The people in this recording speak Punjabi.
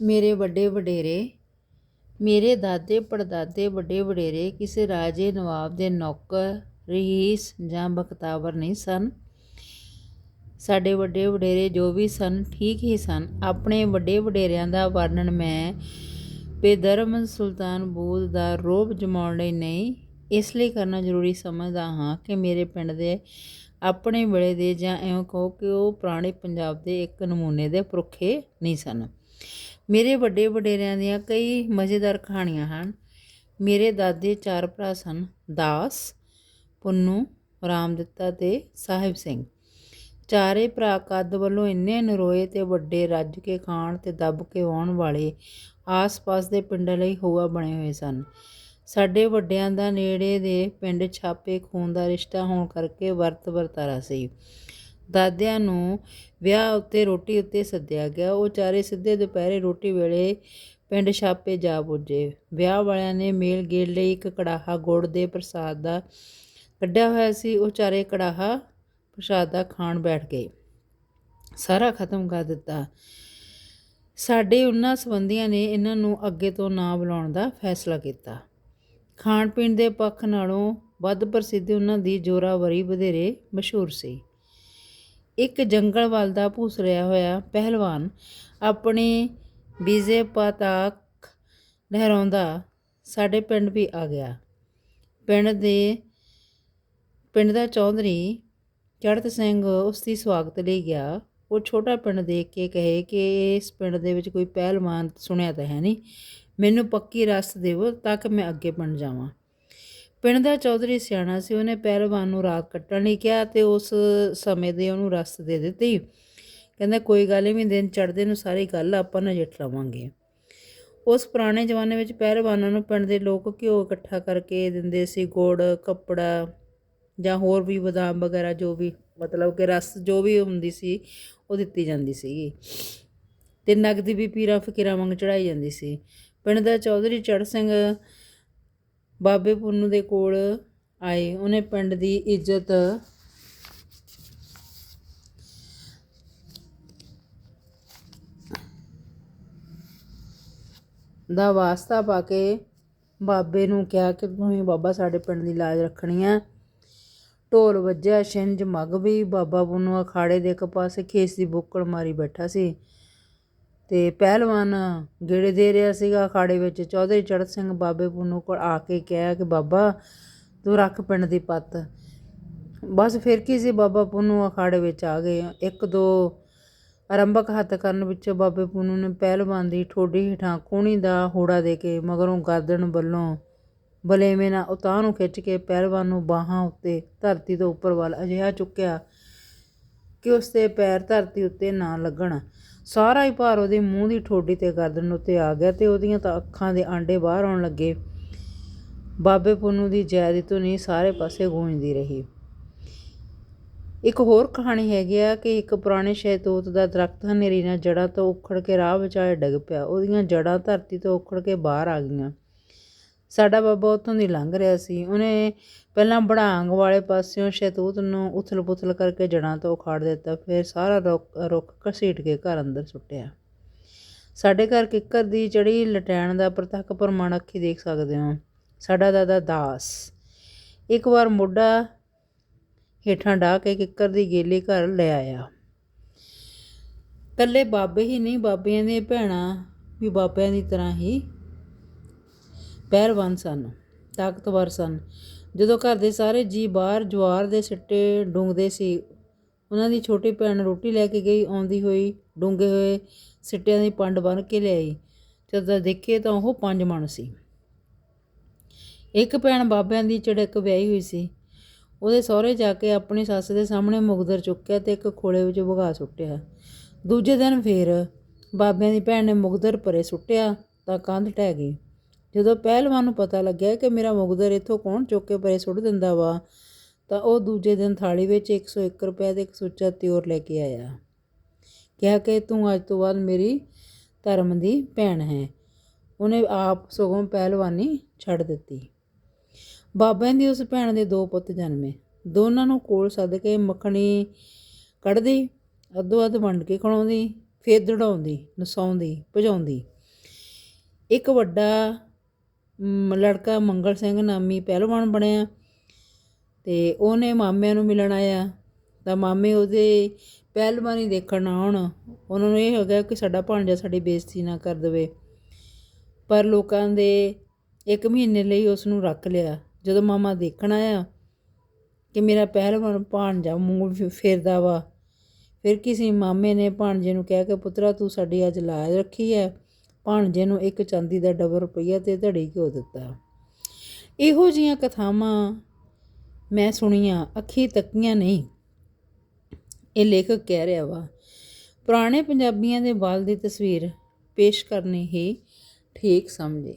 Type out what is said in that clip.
ਮੇਰੇ ਵੱਡੇ ਵਡੇਰੇ, ਮੇਰੇ ਦਾਦੇ ਪੜਦਾਦੇ ਵੱਡੇ ਵਡੇਰੇ ਕਿਸੇ ਰਾਜੇ, ਨਵਾਬ ਦੇ ਨੌਕਰ, ਰਹੀਸ ਜਾਂ ਬਖਤਾਵਰ ਨਹੀਂ ਸਨ। ਸਾਡੇ ਵੱਡੇ ਵਡੇਰੇ ਜੋ ਵੀ ਸਨ, ਠੀਕ ਹੀ ਸਨ। ਆਪਣੇ ਵੱਡੇ ਵਡੇਰਿਆਂ ਦਾ ਵਰਣਨ ਮੈਂ ਬੇਦਰਮ ਸੁਲਤਾਨ ਬੂਦ ਦਾ ਰੋਬ ਜਮਾਉਣ ਲਈ ਨਹੀਂ, ਇਸ ਲਈ ਕਰਨਾ ਜ਼ਰੂਰੀ ਸਮਝਦਾ ਹਾਂ ਕਿ ਮੇਰੇ ਪਿੰਡ ਦੇ ਆਪਣੇ ਵੇਲੇ ਦੇ ਜਾਂ ਇਉਂ ਕਹੋ ਕਿ ਉਹ ਪੁਰਾਣੇ ਪੰਜਾਬ ਦੇ ਇੱਕ ਨਮੂਨੇ ਦੇ ਪੁਰਖੇ ਨਹੀਂ ਸਨ। ਮੇਰੇ ਵੱਡੇ ਵਡੇਰਿਆਂ ਦੀਆਂ ਕਈ ਮਜ਼ੇਦਾਰ ਕਹਾਣੀਆਂ ਹਨ। ਮੇਰੇ ਦਾਦੇ ਚਾਰ ਭਰਾ ਸਨ, ਦਾਸ, ਪੁੰਨੂ, ਰਾਮਦਿੱਤਾ ਤੇ ਸਾਹਿਬ ਸਿੰਘ। ਚਾਰੇ ਭਰਾ ਕੱਦ ਵੱਲੋਂ ਇੰਨੇ ਨਰੋਏ ਤੇ ਵੱਡੇ ਰੱਜ ਕੇ ਖਾਣ ਤੇ ਦੱਬ ਕੇ ਆਉਣ ਵਾਲੇ ਆਸ-ਪਾਸ ਦੇ ਪਿੰਡਾਂ ਲਈ ਹੋਆ ਬਣੇ ਹੋਏ ਸਨ। ਸਾਡੇ ਵੱਡਿਆਂ ਦਾ ਨੇੜੇ ਦੇ ਪਿੰਡ ਛਾਪੇ ਖੂਨ ਦਾ ਰਿਸ਼ਤਾ ਹੋਣ ਕਰਕੇ ਵਰਤ ਵਰਤਾਰਾ ਸੀ। ਦਾਦਿਆਂ ਨੂੰ ਵਿਆਹ ਉੱਤੇ ਰੋਟੀ ਉੱਤੇ ਸੱਦਿਆ ਗਿਆ। ਉਹ ਚਾਰੇ ਸਿੱਧੇ ਦੁਪਹਿਰੇ ਰੋਟੀ ਵੇਲੇ ਪਿੰਡ ਛਾਪੇ ਜਾ ਪੁੱਜੇ। ਵਿਆਹ ਵਾਲਿਆਂ ਨੇ ਮੇਲ ਗੇਲ ਲਈ ਇੱਕ ਕੜਾਹਾ ਗੁੜ ਦੇ ਪ੍ਰਸਾਦ ਦਾ ਕੱਢਿਆ ਹੋਇਆ ਸੀ। ਉਹ ਚਾਰੇ ਕੜਾਹਾ ਪ੍ਰਸ਼ਾਦ ਦਾ ਖਾਣ ਬੈਠ ਗਏ। ਸਾਰਾ ਖਤਮ ਕਰ ਦਿੱਤਾ। ਸਾਡੇ ਉਹਨਾਂ ਸੰਬੰਧੀਆਂ ਨੇ ਇਹਨਾਂ ਨੂੰ ਅੱਗੇ ਤੋਂ ਨਾ ਬੁਲਾਉਣ ਦਾ ਫੈਸਲਾ ਕੀਤਾ। ਖਾਣ ਪੀਣ ਦੇ ਪੱਖ ਨਾਲੋਂ ਵੱਧ ਪ੍ਰਸਿੱਧ ਉਹਨਾਂ ਦੀ ਜੋਰਾਵਰੀ ਵਧੇਰੇ ਮਸ਼ਹੂਰ ਸੀ। ਇੱਕ ਜੰਗਲ ਵੱਲ ਦਾ ਭੂਸ ਰਿਹਾ ਹੋਇਆ ਪਹਿਲਵਾਨ ਆਪਣੇ ਬੀਜ਼ੇ ਪਤਾਕ ਲਹਿਰਾਉਂਦਾ ਸਾਡੇ ਪਿੰਡ ਵੀ ਆ ਗਿਆ। ਪਿੰਡ ਦੇ, ਪਿੰਡ ਦਾ ਚੌਧਰੀ ਚੜਤ ਸਿੰਘ ਉਸ ਦੀ ਸਵਾਗਤ ਲਈ ਗਿਆ। ਉਹ ਛੋਟਾ ਪਿੰਡ ਦੇਖ ਕੇ ਕਹੇ ਕਿ ਇਸ ਪਿੰਡ ਦੇ ਵਿੱਚ ਕੋਈ ਪਹਿਲਵਾਨ ਸੁਣਿਆ ਤਾਂ ਹੈ ਨਹੀਂ। ਮੈਨੂੰ ਪੱਕੀ ਰਸ ਦੇਵੋ, ਤਾਂ ਕਿ ਮੈਂ ਅੱਗੇ ਪਿੰਡ ਜਾਵਾਂ। ਪਿੰਡ ਦਾ ਚੌਧਰੀ ਸਿਆਣਾ ਸੀ, ਉਹਨੇ ਪਹਿਲਵਾਨ ਨੂੰ ਰਾਤ ਕੱਟਣ ਲਈ ਕਿਹਾ ਤੇ ਉਸ ਸਮੇਂ ਦੇ ਉਹਨੂੰ ਰਸਤ ਦੇ ਦਿੱਤੀ। ਕਹਿੰਦਾ, ਕੋਈ ਗੱਲ ਨਹੀਂ ਦਿਨ ਚੜ੍ਹਦੇ ਨੂੰ ਸਾਰੀ ਗੱਲ ਆਪਾਂ ਨਜਿੱਠ ਲਵਾਂਗੇ। ਉਸ ਪੁਰਾਣੇ ਜ਼ਮਾਨੇ ਵਿੱਚ ਪਹਿਲਵਾਨਾਂ ਨੂੰ ਪਿੰਡ ਦੇ ਲੋਕ ਘਿਓ ਇਕੱਠਾ ਕਰਕੇ ਦਿੰਦੇ ਸੀ, ਗੁੜ, ਕੱਪੜਾ ਜਾਂ ਹੋਰ ਵੀ ਬਦਾਮ ਵਗੈਰਾ ਜੋ ਵੀ, ਮਤਲਬ ਕਿ ਰਸ ਜੋ ਵੀ ਹੁੰਦੀ ਸੀ, ਉਹ ਦਿੱਤੀ ਜਾਂਦੀ ਸੀਗੀ। ਤੇ ਨਗਦੀ ਵੀ ਪੀਰਾਂ ਫਕੀਰਾਂ ਵਾਂਗ ਚੜਾਈ ਜਾਂਦੀ ਸੀ। ਪਿੰਡ ਦਾ ਚੌਧਰੀ ਚੜ ਸਿੰਘ ਬਾਬੇ ਪੁੰਨੂ ਦੇ ਕੋਲ ਆਏ। ਉਹਨੇ ਪਿੰਡ ਦੀ ਇੱਜ਼ਤ ਦਾ ਵਾਸਤਾ ਪਾ ਕੇ ਬਾਬੇ ਨੂੰ ਕਿਹਾ ਕਿ ਤੁਸੀਂ ਬਾਬਾ ਸਾਡੇ ਪਿੰਡ ਦੀ ਲਾਜ ਰੱਖਣੀ ਆ। ਢੋਲ ਵੱਜਿਆ, ਛਿੰਝ ਮੱਗ ਵੀ। ਬਾਬਾ ਪੁੰਨੂ ਅਖਾੜੇ ਦੇ ਇੱਕ ਪਾਸੇ ਖੇਸ ਦੀ ਬੁੱਕਲ ਮਾਰੀ ਬੈਠਾ ਸੀ। ਅਤੇ ਪਹਿਲਵਾਨ ਗੇੜੇ ਦੇ ਰਿਹਾ ਸੀਗਾ ਅਖਾੜੇ ਵਿੱਚ, ਚੌਧਰੀ ਚੜ੍ਹਤ ਸਿੰਘ ਬਾਬੇ ਪੁੰਨੂ ਕੋਲ ਆ ਕੇ ਕਿਹਾ ਕਿ ਬਾਬਾ, ਤੂੰ ਰੱਖ ਪਿੰਡ ਦੀ ਪੱਤ। ਬਸ ਫਿਰ ਕੀ ਸੀ, ਬਾਬਾ ਪੁੰਨੂ ਅਖਾੜੇ ਵਿੱਚ ਆ ਗਏ। ਇੱਕ ਦੋ ਆਰੰਭਕ ਹੱਥ ਕਰਨ ਵਿੱਚ ਬਾਬੇ ਪੁੰਨੂ ਨੇ ਪਹਿਲਵਾਨ ਦੀ ਠੋਡੀ ਹੇਠਾਂ ਕੂਣੀ ਦਾ ਹੋੜਾ ਦੇ ਕੇ ਮਗਰੋਂ ਗਰਦਨ ਵੱਲੋਂ ਬਲੇਵੇਂ ਨਾਲ ਉਤਾਂਹ ਨੂੰ ਖਿੱਚ ਕੇ ਪਹਿਲਵਾਨ ਨੂੰ ਬਾਹਾਂ ਉੱਤੇ ਧਰਤੀ ਤੋਂ ਉੱਪਰ ਵੱਲ ਅਜਿਹਾ ਚੁੱਕਿਆ ਕਿ ਉਸ ਦੇ ਪੈਰ ਧਰਤੀ ਉੱਤੇ ਨਾ ਲੱਗਣ। ਸਾਰਾ ਹੀ ਭਾਰ ਉਹਦੇ ਮੂੰਹ ਦੀ ਠੋਡੀ ਤੇ ਗਰਦਨ ਉੱਤੇ ਆ ਗਿਆ ਤੇ ਉਹਦੀਆਂ ਤਾਂ ਅੱਖਾਂ ਦੇ ਆਂਡੇ ਬਾਹਰ ਆਉਣ ਲੱਗੇ। ਬਾਬੇ ਪੁੰਨੂ ਦੀ ਜੈਦੀ ਧੁਨੀ ਸਾਰੇ ਪਾਸੇ ਗੂੰਜਦੀ ਰਹੀ। ਇੱਕ ਹੋਰ ਕਹਾਣੀ ਹੈਗੀ ਆ ਕਿ ਇੱਕ ਪੁਰਾਣੇ ਸ਼ਹਿਤੂਤ ਦਾ ਦਰਖਤ ਹਨੇਰੀ ਨਾਲ ਜੜ੍ਹਾਂ ਤੋਂ ਉਖੜ ਕੇ ਰਾਹ ਵਿਚਾਲੇ ਡਿੱਗ ਪਿਆ। ਉਹਦੀਆਂ ਜੜ੍ਹਾਂ ਧਰਤੀ ਤੋਂ ਉਖੜ ਕੇ ਬਾਹਰ ਆ ਗਈਆਂ। ਸਾਡਾ ਬਾਬਾ ਉੱਥੋਂ ਦੀ ਲੰਘ ਰਿਹਾ ਸੀ। ਉਹਨੇ ਪਹਿਲਾਂ ਬੜਾਂਗ ਵਾਲੇ ਪਾਸਿਓਂ ਸ਼ਹਿਤੂਤ ਨੂੰ ਉਥਲ-ਪੁਥਲ ਕਰਕੇ ਜੜ੍ਹਾਂ ਤੋਂ ਉਖਾੜ ਦਿੱਤਾ। ਫਿਰ ਸਾਰਾ ਰੁੱਖ ਰੁੱਖ ਘਸੀਟ ਕੇ ਘਰ ਅੰਦਰ ਸੁੱਟਿਆ। ਸਾਡੇ ਘਰ ਕਿੱਕਰ ਦੀ ਚੜੀ ਲਟੈਣ ਦਾ ਪ੍ਰਤੱਖ ਪ੍ਰਮਾਣ ਅੱਖੀ ਦੇਖ ਸਕਦੇ ਹੋ। ਸਾਡਾ ਦਾਦਾ ਦਾਸ। ਇੱਕ ਵਾਰ ਮੋਢਾ ਹੇਠਾਂ ਢਾ ਕੇ ਕਿੱਕਰ ਦੀ ਗੇਲੀ ਘਰ ਲੈ ਆਇਆ। ਕੱਲੇ ਬਾਬੇ ਹੀ ਨਹੀਂ, ਬਾਬਿਆਂ ਦੀਆਂ ਭੈਣਾਂ ਵੀ ਬਾਬਿਆਂ ਦੀ ਤਰ੍ਹਾਂ ਹੀ ਪਹਿਲਵਾਨ ਸਨ, ਤਾਕਤਵਰ ਸਨ। ਜਦੋਂ ਘਰ ਦੇ ਸਾਰੇ ਜੀ ਬਾਹਰ ਜਵਾਰ ਦੇ ਸਿੱਟੇ ਡੂੰਗਦੇ ਸੀ, ਉਹਨਾਂ ਦੀ ਛੋਟੀ ਭੈਣ ਰੋਟੀ ਲੈ ਕੇ ਗਈ, ਆਉਂਦੀ ਹੋਈ ਡੂੰਗੇ ਹੋਏ ਸਿੱਟਿਆਂ ਦੀ ਪੰਡ ਬਣ ਕੇ ਲਿਆਈ। ਜਦੋਂ ਦੇਖੇ ਤਾਂ ਉਹ ਪੰਜ ਮਣ ਸੀ। ਇੱਕ ਭੈਣ ਬਾਬਿਆਂ ਦੀ ਚੜਕ ਵਿਆਹੀ ਹੋਈ ਸੀ। ਉਹਦੇ ਸਹੁਰੇ ਜਾ ਕੇ ਆਪਣੀ ਸੱਸ ਦੇ ਸਾਹਮਣੇ ਮੁਗਦਰ ਚੁੱਕਿਆ ਤੇ ਇੱਕ ਖੋਲੇ ਵਿੱਚ ਵਗਾ ਸੁੱਟਿਆ। ਦੂਜੇ ਦਿਨ ਫੇਰ ਬਾਬਿਆਂ ਦੀ ਭੈਣ ਨੇ ਮੁਗਦਰ ਪਰੇ ਸੁੱਟਿਆ ਤਾਂ ਕੰਧ ਟਹਿ ਗਈ। ਜਦੋਂ ਪਹਿਲਵਾਨ ਨੂੰ ਪਤਾ ਲੱਗਿਆ ਕਿ ਮੇਰਾ ਮੁਗਦਰ ਇੱਥੋਂ ਕੌਣ ਚੁੱਕ ਕੇ ਪਰੇ ਸੁੱਟ ਦਿੰਦਾ ਵਾ, ਤਾਂ ਉਹ ਦੂਜੇ ਦਿਨ ਥਾਲੀ ਵਿੱਚ 101 ਰੁਪਏ ਦੇ ਇੱਕ ਸੁੱਚਾ ਤਿਉਰ ਲੈ ਕੇ ਆਇਆ। ਕਿਹਾ ਕਿ ਤੂੰ ਅੱਜ ਤੋਂ ਬਾਅਦ ਮੇਰੀ ਧਰਮ ਦੀ ਭੈਣ ਹੈ। ਉਹਨੇ ਆਪ ਸਗੋਂ ਪਹਿਲਵਾਨੀ ਛੱਡ ਦਿੱਤੀ। ਬਾਬਿਆਂ ਦੀ ਉਸ ਭੈਣ ਦੇ ਦੋ ਪੁੱਤ ਜਨਮੇ। ਦੋਨਾਂ ਨੂੰ ਕੋਲ ਸੱਦ ਕੇ ਮੱਖਣੀ ਕੱਢਦੀ, ਅੱਧੋ ਅੱਧ ਵੰਡ ਕੇ ਖਵਾਉਂਦੀ ਫਿਰ ਦੜਾਉਂਦੀ, ਨਸਾਉਂਦੀ, ਭਜਾਉਂਦੀ। ਇੱਕ ਵੱਡਾ ਲੜਕਾ ਮੰਗਲ ਸਿੰਘ ਨਾਮੀ ਪਹਿਲਵਾਨ ਬਣਿਆ ਤੇ ਉਹਨੇ ਮਾਮਿਆਂ ਨੂੰ ਮਿਲਣ ਆਇਆ। ਤਾਂ ਮਾਮੇ ਉਹਦੇ ਪਹਿਲਵਾਨੀ ਦੇਖਣ ਆਉਣ। ਉਹਨਾਂ ਨੂੰ ਇਹ ਹੋ ਗਿਆ ਕਿ ਸਾਡਾ ਭਾਣਜਾ ਸਾਡੀ ਬੇਇੱਜ਼ਤੀ ਨਾ ਕਰ ਦੇਵੇ। ਪਰ ਲੋਕਾਂ ਦੇ ਇੱਕ ਮਹੀਨੇ ਲਈ ਉਸ ਨੂੰ ਰੱਖ ਲਿਆ। ਜਦੋਂ ਮਾਮਾ ਦੇਖਣ ਆਇਆ ਕਿ ਮੇਰਾ ਪਹਿਲਵਾਨ ਭਾਣਜਾ ਮੂੰਹ ਫੇ- ਫੇਰਦਾ ਵਾ, ਫਿਰ ਕਿਸੇ ਮਾਮੇ ਨੇ ਭਾਣਜੇ ਨੂੰ ਕਿਹਾ ਕਿ ਪੁੱਤਰਾ, ਤੂੰ ਸਾਡੀ ਅੱਜ ਲਾਜ ਰੱਖੀ ਹੈ। ਭਾਣਜੇ ਨੂੰ ਇੱਕ ਚਾਂਦੀ ਦਾ ਡਬਰ ਰੁਪਈਆ ਤੇ ਧੜੀ ਘਿਓ ਦਿੱਤਾ। ਇਹੋ ਜੀਆਂ ਕਥਾਵਾਂ ਮੈਂ ਸੁਣੀਆਂ, ਅੱਖੀ ਤੱਕੀਆਂ ਨਹੀਂ। ਇਹ ਲੇਖਕ ਕਹਿ ਰਿਹਾ ਵਾ, ਪੁਰਾਣੇ ਪੰਜਾਬੀਆਂ ਦੇ ਬਾਲ ਦੀ ਤਸਵੀਰ ਪੇਸ਼ ਕਰਨੀ ਹੀ ਠੀਕ ਸਮਝੇ।